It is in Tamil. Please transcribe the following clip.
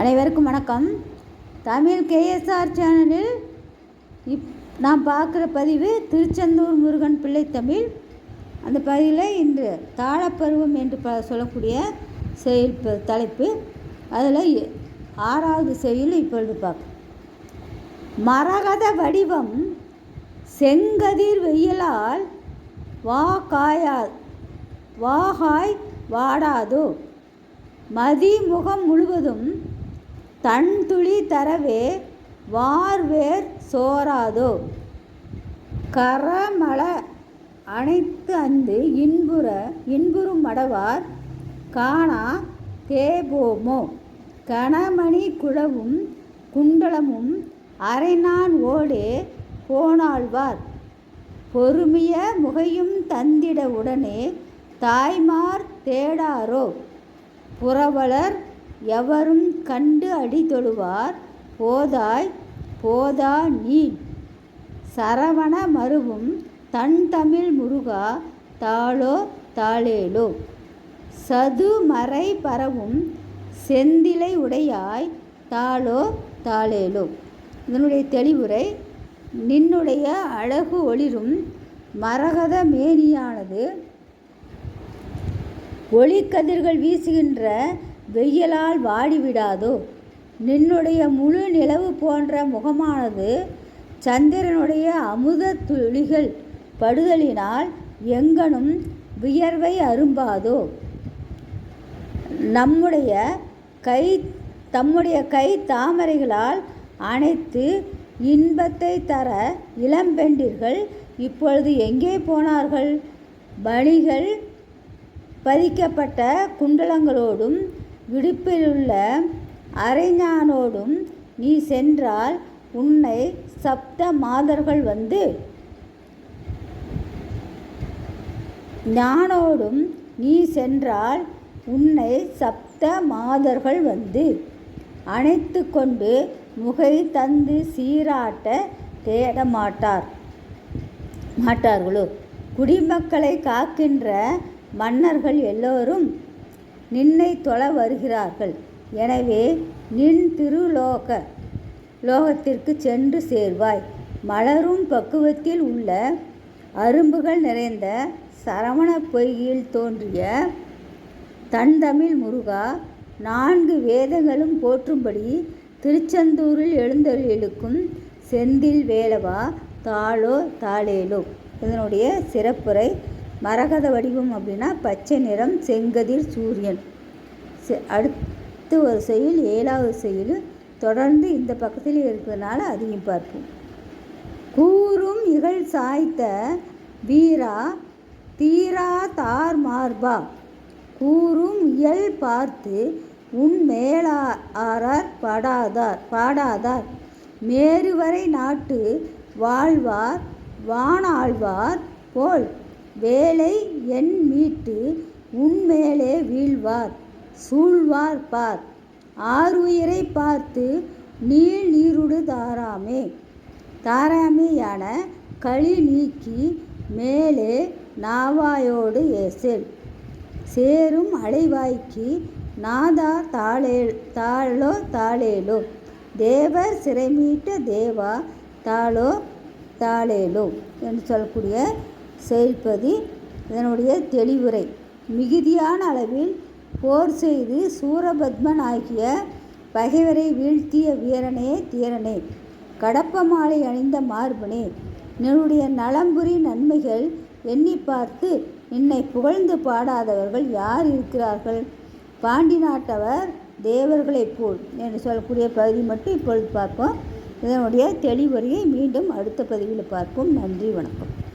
அனைவருக்கும் வணக்கம். தமிழ் கேஎஸ்ஆர் சேனலில் இப் நான் பார்க்குற பதிவு திருச்செந்தூர் முருகன் பிள்ளை தமிழ். அந்த பதிவில் இன்று தாழப்பருவம் என்று ப சொல்லக்கூடிய செயல் தலைப்பு. அதில் ஆறாவது செயல் இப்பொழுது பார்க்க மரகத வடிவம் செங்கதிர் வெயிலால் வா காயா வாகாய் வாடாதோ? மதி முகம் முழுவதும் தன் துளி தரவே வார்வேர் சோராதோ கரமள அனைத்து அந்து இன்புற இன்புறும் மடவார் காணா தேபோமோ? கணமணி குழவும் குண்டலமும் அரைநான் ஓடே போனாழ்வார். பொறுமிய முகையும் தந்திட உடனே தாய்மார் தேடாரோ? புறவலர் எவரும் கண்டு அடி தொழுவார் போதாய் போதா நீ சரவண மருவும் தன் தமிழ் முருகா தாளோ தாளேலோ. சதுமறை பரவும் செந்திலை உடையாய் தாளோ தாளேலோ. இதனுடைய தெளிவுரை நின்னுடைய அழகு ஒளிரும் மரகத மேனியானது. ஒளிக்கதிர்கள் வீசுகின்ற வெயிலால் வாடிவிடாதோ? நின்னுடைய முழு நிலவு போன்ற முகமானது சந்திரனுடைய அமுத துளிகள் படுதலினால் எங்கனும் வியர்வை அரும்பாதோ? நம்முடைய கை தம்முடைய கை தாமரைகளால் அனைத்து இன்பத்தை தர இளம்பெண்டிர்கள் இப்பொழுது எங்கே போனார்கள்? பணிகள் பதிக்கப்பட்ட குண்டலங்களோடும் விடுப்பிலுள்ள அரைஞானோடும் நீ சென்றால் உன்னை சப்த மாதர்கள் வந்து. ஞானோடும் நீ சென்றால் உன்னை சப்த மாதர்கள் வந்து. அணைத்து கொண்டு முகை தந்து சீராட்ட தேட மாட்டார் மாட்டார்களோ? குடிமக்களை காக்கின்ற மன்னர்கள் எல்லோரும் நின்னை தொழ வருகிறார்கள். எனவே நின் திருலோக லோகத்திற்கு சென்று சேர்வாய். மலரும் பக்குவத்தில் உள்ள அரும்புகள் நிறைந்த சரவண பொய்கையில் தோன்றிய தன்தமிழ் முருகா நான்கு வேதங்களும் போற்றும்படி திருச்செந்தூரில் எழுந்தருளிருக்கும் செந்தில் வேலவா தாளோ தாளேலோ. இதனுடைய சிறப்புரை மரகத வடிவம் அப்படின்னா பச்சை நிறம் செங்கதிர் சூரியன். செ- அடுத்து ஒரு செயல் ஏழாவது செயல். தொடர்ந்து இந்த பக்கத்தில் இருக்கிறதுனால அதையும் பார்ப்போம். கூறும் இகழ் சாய்த்த வீரா தீரா தார் மார்பா. கூறும் இயல் பார்த்து உன் மேலாரார் பாடாதார் பாடாதார். மேருவரை நாட்டு வாழ்வார் வானாழ்வார் போல். வேலை என் மீட்டு உன்மேலே வீழ்வார் சூழ்வார் பார். ஆறுயிரை பார்த்து நீள் நீருடு தாராமே. தாராமேயான களி நீக்கி மேலே நாவாயோடு ஏசேல். சேரும் அலைவாய்க்கு நாதா தாளே தாளோ தாளேலோ. தேவர் சிறைமீட்ட தேவா தாளோ தாளேலோ என்று சொல்லக்கூடிய செயல்பதி இதனுடைய தெளிவுரை. மிகுதியான அளவில் போர் செய்து சூரபத்மன் ஆகிய பகைவரை வீழ்த்திய வீரனே தீரனே. கடப்ப மாலை அணிந்த மார்பனே என்னுடைய நலம்புரி நன்மைகள் எண்ணி பார்த்து என்னை புகழ்ந்து பாடாதவர்கள் யார் இருக்கிறார்கள்? பாண்டி நாட்டவர் தேவர்களைப் போல் என்று சொல்லக்கூடிய பகுதி மட்டும் இப்பொழுது பார்ப்போம். இதனுடைய தெளிவுரையை மீண்டும் அடுத்த பதிவில் பார்ப்போம். நன்றி வணக்கம்.